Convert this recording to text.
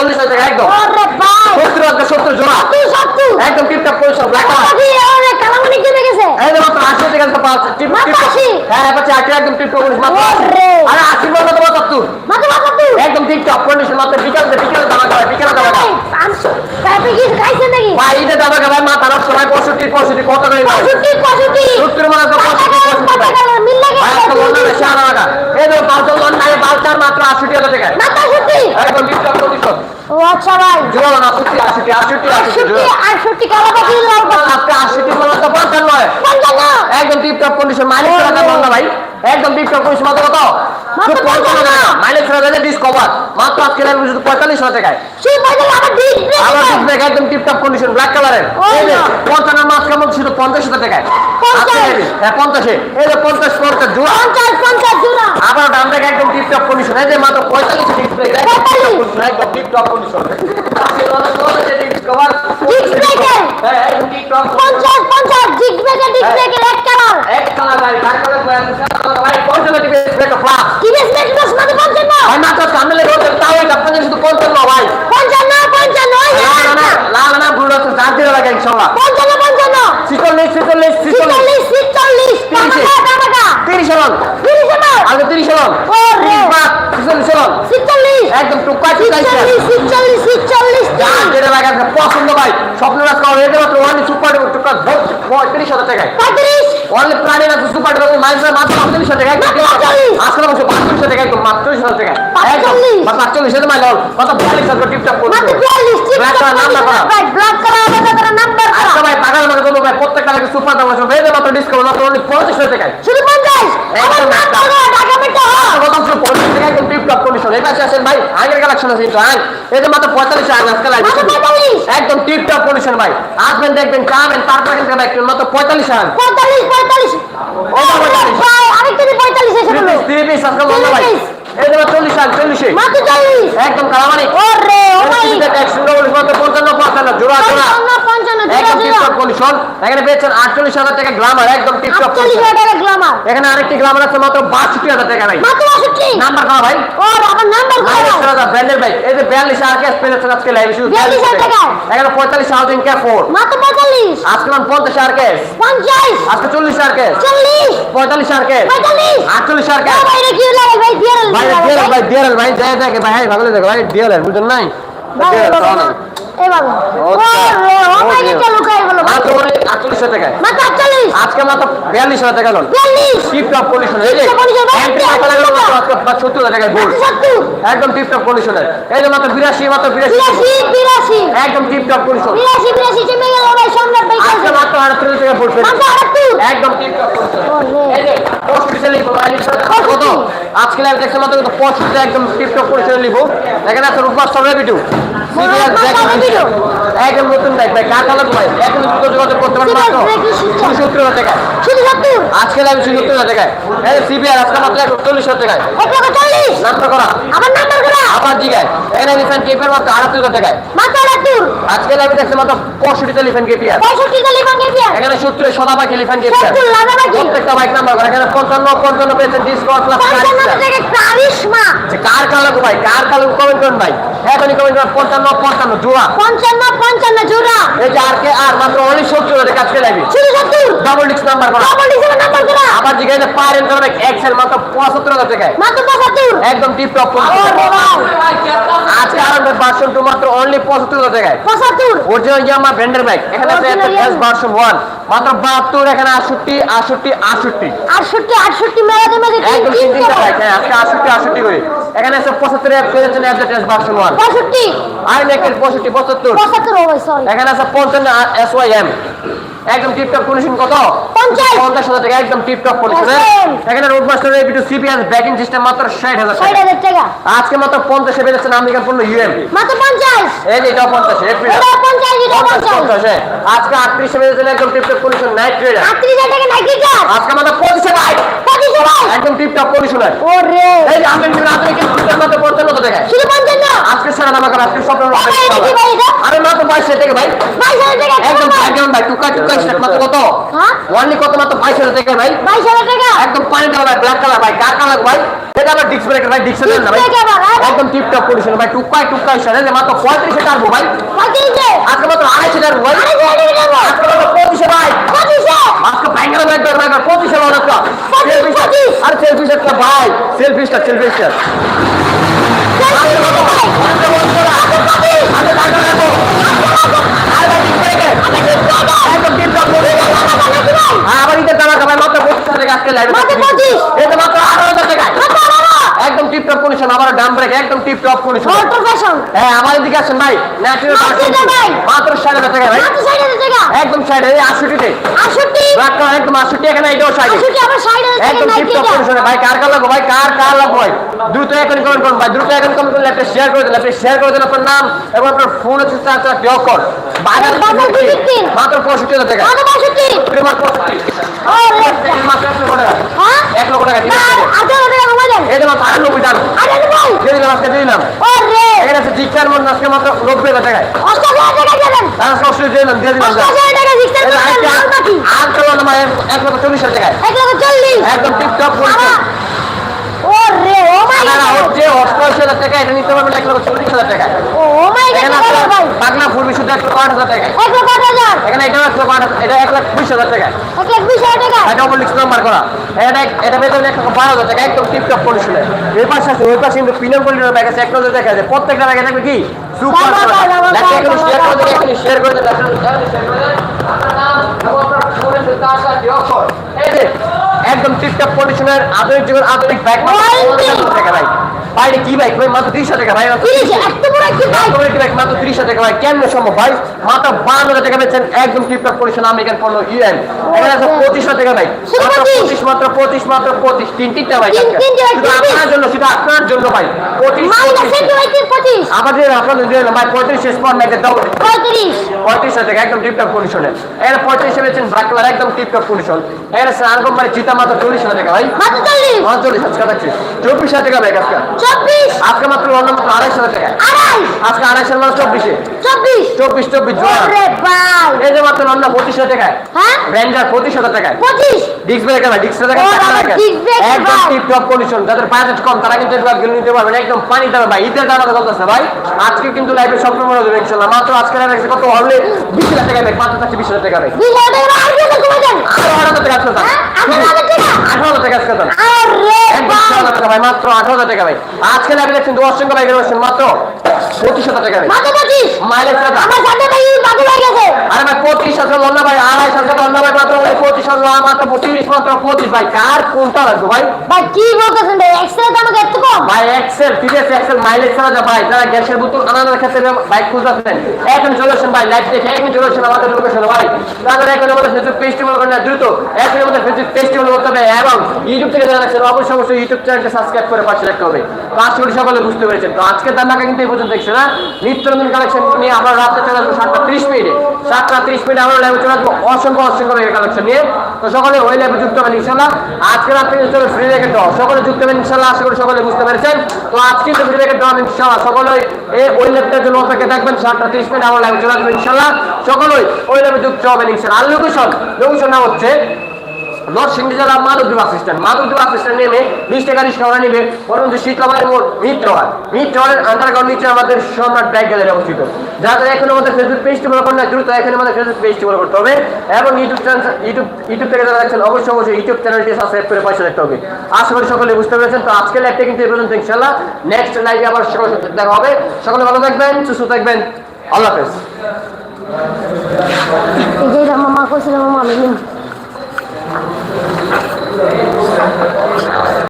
চল্লিশ হাজার টাকা একদম। সত্তর হাজার সত্তর জোড়া একদম টিপটপ পরিশ্রম ব্ল্যাক গেছে আশি যাচ্ছে টিপ টিপ 80? হ্যাঁ পাচ্ছি আশি একদম আশি। ওরে। আরে আশি বলতে তো পঁচাত্তর মাত্র বাহাত্তর একদম টিপটপ কন্ডিশন মাত্র বিকাল বিকালে দামা খাবে বিকালে দামা খাবে ভাই ঈদে দামা খাবে মা তার সময় পঁয়ষট্টি পঁয়ষট্টি কত করে? পঁয়ষট্টি পঁয়ষট্টি। সত্তর মানে তো পঁয়ষট্টি পঁয়ষট্টি। বন্ধ মাত্র আশি টাকা সত্যি একদম টিপটপ কন্ডিশন ও আচ্ছা ভাই। জোড়া না সত্যি আশি আশি আশি আটষট্টি আটষট্টি কালাপাখি লাল পাখি আপনি আশি বলে তো পঞ্চান্ন নয় পঞ্চান্ন একদম টিপটপ কন্ডিশন মাইলেজ ছাড়া দাম না ভাই। একদম টিপটপ কন্ডিশন মাত্র কত? মাইলেজ ছাড়া দেবে ডিসকভার মাত্র আজকে লাগবে শুধু পঁয়তাল্লিশ হাজার টাকায়। সেই পয়সা আবার ডিপ আবার ডিসপ্লে একদম টিপটপ কন্ডিশন ব্ল্যাক কালারের। পঞ্চান্ন মাছ কেমন শুধু পঞ্চাশ হাজার টাকায়। লাগবে। হ্যাঁ পঞ্চাশে। এই যে পঞ্চাশ পঞ্চাশ জোড়া। পঞ্চাশ পঞ্চাশ জোড়া। আবার দাম থেকে একদম টিপটপ কন্ডিশন এই যে মাত্র পঁয়তাল্লিশ ডিসপ্লে পঁয়তাল্লিশ। একদম টিপটপ কন্ডিশন Display-কে? হ্যাঁ একদম টিপটপ পঞ্চাশ পঞ্চাশ ডিপ ব্রেকার ডিপ ব্রেকার এক কালার মাত্র মাত্র এটা একদম টুকা পছন্দ ভাই। স্বপ্ন রাজ করা হয়ে যাবে সুপার টুকা পঁয়ত্রিশ হাজার টাকায়। পঁয়ত্রিশ। অনলি প্রাণী না সুপার টুকা মাইন্স মাত্র হাজার টাকা একদম পাঁচচল্লিশ। আসলে অবশ্য পাঁচচল্লিশ হাজার টাকা একদম হাজার টাকা একদম পাঁচচল্লিশ। বা পাঁচচল্লিশ হাজার মাইল কত বিয়াল্লিশ হাজার টিপটপ বিয়াল্লিশ Black color নাম্বার করা। ব্ল্যাক কালার নাম্বার করা ভাই টাকার মানে দেবো ভাই প্রত্যেকটা সুপার দাম আছে মাত্র ডিসকাউন্ট মাত্র অনলি পঁচিশ হাজার টাকায় শুধু ভাই আগের কালেকশন আছে কিন্তু হ্যাঁ এই যে মাত্র পঁয়তাল্লিশ টাকা আজকে একদম টিপটপ কন্ডিশন ভাই। আসবেন দেখবেন খাবেন তারপর কিন্তু মাত্র পঁয়তাল্লিশ পঁয়তাল্লিশ পঁয়তাল্লিশ। পঞ্চান্ন পঞ্চান্ন জোড়া জোড়া পঞ্চান্ন পঞ্চান্ন জোড়া একদম কন্ডিশন এখানে পেয়েছেন আটচল্লিশ হাজার টাকা গ্রামার একদম টিপটপ হাজার গ্লামার এখানে আরেকটি গ্রামার আছে মাত্র বাষট্টি হাজার টাকা ভাই। নাম্বার করা ভাই। ও আবার নাম্বার করা ব্র্যান্ডের ভাই। এই যে বিয়াল্লিশ আর ক্যাশ পেয়েছে আজকে লাইভ শুধু 42 হাজার টাকা। এখানে পঁয়তাল্লিশ হাউজিং ক্যাশ ফোর মাত্র পঁয়তাল্লিশ। আজকে মান পঞ্চাশ আর ক্যাশ পঞ্চাশ। আজকে চল্লিশ আর ক্যাশ চল্লিশ। পঁয়তাল্লিশ আর ক্যাশ পঁয়তাল্লিশ। আটচল্লিশ আর ক্যাশ ভাই রে ভাই বিয়ার ভাই ডিএল ভাই ডিএল ভাই দেয় দেখে ভাই ভালো দেখে ভাই ডিএল বুঝেন নাই? আজকে মাত্র বিয়াল্লিশ হাজার টাকা লোন। বিয়াল্লিশ? টিপ টপ কন্ডিশন এই যে। সত্তর হাজার গোল্ড একদম টিপ টপ কন্ডিশনের এই যে মাত্র বিরাশি মাত্র বিরাশি। একদম টিপ টপ কন্ডিশন আজকে মাত্র আটত্রিশ টাকা পড়ছে একদম টিপ কন্ডিশন ও রে এই যে পঁয়ষট্টি লিখব ভাই কত আজকে লাইভ দেখছে মাত্র পঁচিশটা একদম টিপ করে কন্ডিশনে লিখব এখানে আছে রূপমাস্টার সবাই রেবিটু। একদম নতুন ব্যাগ ভাই কার কালার ভাই? এখন যোগাযোগ করতে পারেন মাত্র ব্যাগ কি সুন্দর। সত্তর হাজার টাকা শুধু সত্তর আজকে লাইভ সত্তর হাজার টাকায়। এই সিবিআর আজকে মাত্র একশো চল্লিশ হাজার টাকায়। এক লক্ষ চল্লিশ। নামটা করা। আবার নাম্বার করা। আবার জিগায়। এখানে লিখেন কেপের মাত্র আটাত্তর হাজার টাকায়। মাত্র আটাত্তর আজকে লাইভ দেখছে মাত্র পঁয়ষট্টিতে লিখেন কেপিআর পঁয়ষট্টি গলি ভাঙে এখানে সত্তরে সদা প্রত্যেকটা বাইক নাম্বার করে। এখানে পঞ্চান্ন পঞ্চান্ন পেয়েছেন ডিসকাউন্ট প্লাস কারিশমা কার কালার ভাই? কার কালার কমেন্ট করুন ভাই? এখনই কমেন্ট করুন পঞ্চান্ন পঞ্চান্ন জোড়া। পঞ্চান্ন পঞ্চান্ন জোড়া। এই যে আর কে আর মাত্র অনেক সত্তর হাজার কাজকে লাগবে ডাবল ডিস্ক নাম্বার করা। ডাবল ডিজেল নাম্বার করা। আবার জিজ্ঞাসা পারেন করবে এক্সেল মাত্র পঁচাত্তর হাজার টাকায়। মাত্র পঁচাত্তর? একদম টিপ টপ আজকে আর ভার্সন টু মাত্র অনলি পঁচাত্তর হাজার টাকায়। পঁচাত্তর? অরিজিনাল ইয়ামা ভেন্ডার ব্যাগ এখানে আছে একটা ভার্সন ওয়ান মাত্র বাহাত্তর এখানে আটষট্টি আটষট্টি আটষট্টি আটষট্টি আটষট্টি মেলাতে মেলাতে একদম তিন তিনটা বাইক হ্যাঁ আজকে আটষট্টি আটষট্টি করে। এখানে আছে পঁচাত্তর এক পেয়েছেন এস ভার্সন ওয়ান পঁয়ষট্টি? আই নেকের পঁয়ষট্টি পঁচাত্তর। পঁচাত্তর এখানে আছে পঞ্চান্ন এস ওয়াই এম একদম টিপটপ কন্ডিশন কত? পঞ্চাশ। পঞ্চাশ হাজার টাকা একদম টিপটপ কন্ডিশন. এখানে রোড মাস্টার এবিটু সিপিএস ব্যাকিং সিস্টেম মাত্র ষাট হাজার ষাট টাকা 60000 টাকা। আজকে মাত্র পঞ্চাশে বেড়েছেন আমেরিকান পণ্য ইউএম মাত্র পঞ্চাশ। এই যে এটা 50 এপ্রিল এটা পঞ্চাশ এটা পঞ্চাশ পঞ্চাশ। পঞ্চাশে। আজকে আটত্রিশে একদম টিপটপ কন্ডিশন নাইট ট্রেডার আটত্রিশ টাকা নাইকি কার আজকে মাত্র পঁচিশে বাইক ভাই একদম টিপটপ কন্ডিশনের ও রে এই যে আপনি কিন্তু আপনি কিন্তু মাত্র পঞ্চান্ন টাকায় শুধু পঞ্চান্ন আজকে স্যার জানা আমাকে আজকে কত কি ভাই এটা? আরে মাত্র বাইশ হাজার টাকা ভাই। বাইশ হাজার টাকা একদম? একদম ভাই? টুকা টুকা স্টার্ট মাত্র কত? হ্যাঁ? ওয়ানলি কত মাত্র বাইশ হাজার টাকা ভাই? বাইশ হাজার টাকা? একদম পানি কালার ভাই ব্ল্যাক কালার ভাই কার কালার ভাই? এটা আমার ডিক্স ব্রেকার ভাই না ভাই? আবার, হ্যাঁ? একদম ভাই যে মাত্র ভাই। আজকে মাত্র আড়াইশে টার্বো ভাই। আড়াইশো টাকা? আজকে মাত্র পঁচিশে ভাই। পঁচিশে? আজকে। আর সেলফি সেটটা ভাই সেলফি স্টার সেলফি স্টার আবার ঈদের টাকা মাত্র পঁচিশ। টাকা আজকে 25 এটা মাত্র আঠারো হাজার টাকায় একদম টিপ টপ কন্ডিশন আবার ডাম ব্রেক একদম টিপ টপ কন্ডিশন হ্যাঁ আমাদের দিকে আসেন ভাই ন্যাচারাল মাত্র হাজার টাকা ভাই। টাকা। একদম ষাট এই কালার একদম আটষট্টি এখানে এটাও টাকা একদম টিপ টপ কন্ডিশনে ভাই কার কার লাগবে ভাই কার কার লাগবে ভাই? দ্রুত এখন কমেন্ট করুন ভাই দ্রুত এখন কমেন্ট করলে আপনি শেয়ার করে দেন আপনি শেয়ার করে দেন আপনার নাম এবং আপনার ফোন হচ্ছে চার চার বিয়োগ কর বাজার। মাত্র পঁয়ষট্টি হাজার টাকা। মাত্র বাষট্টি এটা মাত্র পঁয়ষট্টি। মাত্র এক লক্ষ টাকা। হ্যাঁ এক লক্ষ টাকা ঠিক না আছে আঠারো টাকা আরে দিয়ে দিলাম আজকে দিয়ে দিলাম। এখানে আছে জিক্সার মন আজকে মাত্র নব্বই হাজার টাকায়। অষ্টাশি দিলাম দিয়ে দিলাম। আর চলো না ভাই এক লক্ষ চল্লিশ হাজার টাকায়। একদম টিপটপ এক লক্ষ আট হাজার টাকায়। এক লক্ষ আট হাজার এখানে এটাও এক লক্ষ আট হাজার- এটা এক লাখ বিশ হাজার টাকায় এক লাখ বিশ হাজার টাকা? এটা ওপর নাম্বার করা। এটা এটা পেতে এক লক্ষ বারো হাজার টাকা একদম টিপটপ কন্ডিশনে পাশে আছে ওই পাশে কিন্তু প্রিমিয়াম কোয়ালিটির ব্যাগ আছে এক নজর দেখা যায়। প্রত্যেকটা ব্যাগে থাকবে কি? সুপার শেয়ার করে দেন একদম টিপটপ কন্ডিশনের আধুনিক যুগের আধুনিক ব্যাগ। টাকা ভাই? বাইরে কি বাইক ভাই মাত্র তিরিশ টাকা ভাই তিরিশ মাত্র 30 হাজার টাকা ভাই। কেমনে সম্ভব ভাই? মাত্র 52 টাকা বেচেন একদম টিপটপ কন্ডিশন আমেরিকান পণ্য ইউএন এখানে আছে 25 টাকা ভাই। মাত্র 25 25 মাত্র 25 মাত্র 25 তিন তিনটা ভাই তিন- আজকে। তিনটে ভাই, শুধু তিন আপনার জন্য শুধু আপনার জন্য ভাই। 25 মাইনাস 25 সেন্টি পঁচিশ। আমাদের আপনাদের জন্য ভাই 35 শেষ পর নাকি দাও পঁয়ত্রিশ। পঁয়ত্রিশ হাজার টাকা একদম টিপটপ কন্ডিশনে এখানে পঁয়ত্রিশ বেচেন ব্ল্যাক কালার একদম টিপটপ কন্ডিশন এখানে স্নান কোম্পানি চিতা মাত্র চল্লিশ হাজার টাকা ভাই। চল্লিশ? হাজার টাকা চব্বিশ হাজার টাকা ভাই আজকে। আজকে মাত্র অন্য মাত্র আড়াইশ হাজার টাকা। আজকে আড়াইশো মানে চব্বিশে। চব্বিশ। চব্বিশ চব্বিশ এই যে মাত্র অন্য পঁচিশ হাজার টাকায়। হ্যাঁ? পঁচিশ হাজার টাকায়। পঁচিশ। ডিস্ক ব্রেকার ভাই ডিস্ক একদম ভাই। টিপ টপ কন্ডিশন যাদের বাজেট কম তারা কিন্তু এগুলো গেলে নিতে পারবেন একদম পানি দামে ভাই ঈদের দাম চলতেছে ভাই। আজকে কিন্তু লাইভে সব মনে হবে ইনশাল্লাহ। মাত্র আজকে কত? হলে বিশ হাজার টাকা দেয়। মাত্র থাকছে বিশ হাজার টাকা আরও আঠারো হাজার টাকা আজকে হ্যাঁ? আঠারো হাজার টাকা? আজকে ভাই মাত্র হাজার টাকা ভাই। আজকে লাইভে দেখছেন দশ টাকা ভাই মাত্র পঁচিশ হাজার টাকা মাত্র পঁচিশ মাইলেজ দাম আমার সাথে ভাই বাকি গেছে আরে ভাই পঁচিশ হাজার লন্না ভাই আড়াইশ হাজার লন্না ভাই মাত্র ভাই পঁচিশ হাজার মাত্র পঁচিশ মাত্র পঁচিশ। ভাই কার কোনটা লাগবে ভাই? ভাই কি বলতেছেন ভাই? এক্সরে দাম এত কম। ভাই এক্সেল টিভিএস এক্সেল মাইলেজ ছাড়া যা ভাই যারা গ্যাসের বোতল আনানোর ক্ষেত্রে বাইক খুঁজতেছেন। এখন চলে আসেন ভাই লাইভ দেখে এখন চলে আসেন আমাদের লোকেশনে ভাই। তাহলে এখন আমাদের ফেসবুক পেজটি মনে করেন দ্রুত এখন আমাদের ফেসবুক পেজটি মনে করতে হবে এবং ইউটিউব থেকে যারা অবশ্যই অবশ্যই ইউটিউব চ্যানেলটা সাবস্ক্রাইব করে পাশে রাখতে হবে। তো আশা সকলে বুঝতে পেরেছেন। তো আজকের দামটা কিন্তু এই পর্যন্ত দেখছে না? নিত্য কালেকশন নিয়ে আমরা রাত্রে চলে আসব সাতটা ত্রিশ মিনিটে। সাতটা ত্রিশ মিনিটে আমরা লাইভে চলে আসব অসংখ্য অসংখ্য কালেকশন নিয়ে। তো সকলে ওই লাইভে যুক্ত হবেন ইনশাল্লাহ আজকে রাত্রে কিন্তু চলো ফ্রি রেখে দাও। সকলে যুক্ত হবেন ইনশাল্লাহ আশা করি সকলে বুঝতে পেরেছেন। তো আজকে কিন্তু ফ্রি রেখে দেওয়া ইনশাল্লাহ সকলে এই ওই ল্যাবটার জন্য অপেক্ষা থাকবেন। সাতটা ত্রিশ মিনিট আমরা লাইভে চলে আসব ইনশাল্লাহ সকলেই ওই লাইভে যুক্ত হবেন ইনশাল্লাহ আর লোকেশন লোকেশন নাম হচ্ছে নরসিংদী জেলা Madhabdi bus stand Madhabdi bus stand নেমে বিশ টাকা রিক্সা নেবে। পরবর্তী শীতলাবাড়ি মোড় মিট টাওয়ারের আন্ডারগ্রাউন্ড নিচে আমাদের সম্রাট ব্যাগ গ্যালারি অবস্থিত। যাদের এখন আমাদের ফেসবুক পেজটি ফলো করেন না দ্রুত এখন আমাদের ফেসবুক পেজটি ফলো করতে হবে। এবং ইউটিউব চ্যানেল ইউটিউব ইউটিউব থেকে যারা দেখছেন, অবশ্যই অবশ্যই ইউটিউব চ্যানেলটি সাবস্ক্রাইব করে পাশে রাখতে হবে। আশা করি সকলে বুঝতে পেরেছেন। তো আজকের লাইভটা কিন্তু এই পর্যন্ত ইনশাল্লাহ নেক্সট লাইভে আবার দেখা হবে। সকলে ভালো থাকবেন, সুস্থ থাকবেন। আল্লাহ হাফেজ। যে মামা কইছিল মামা Thank you.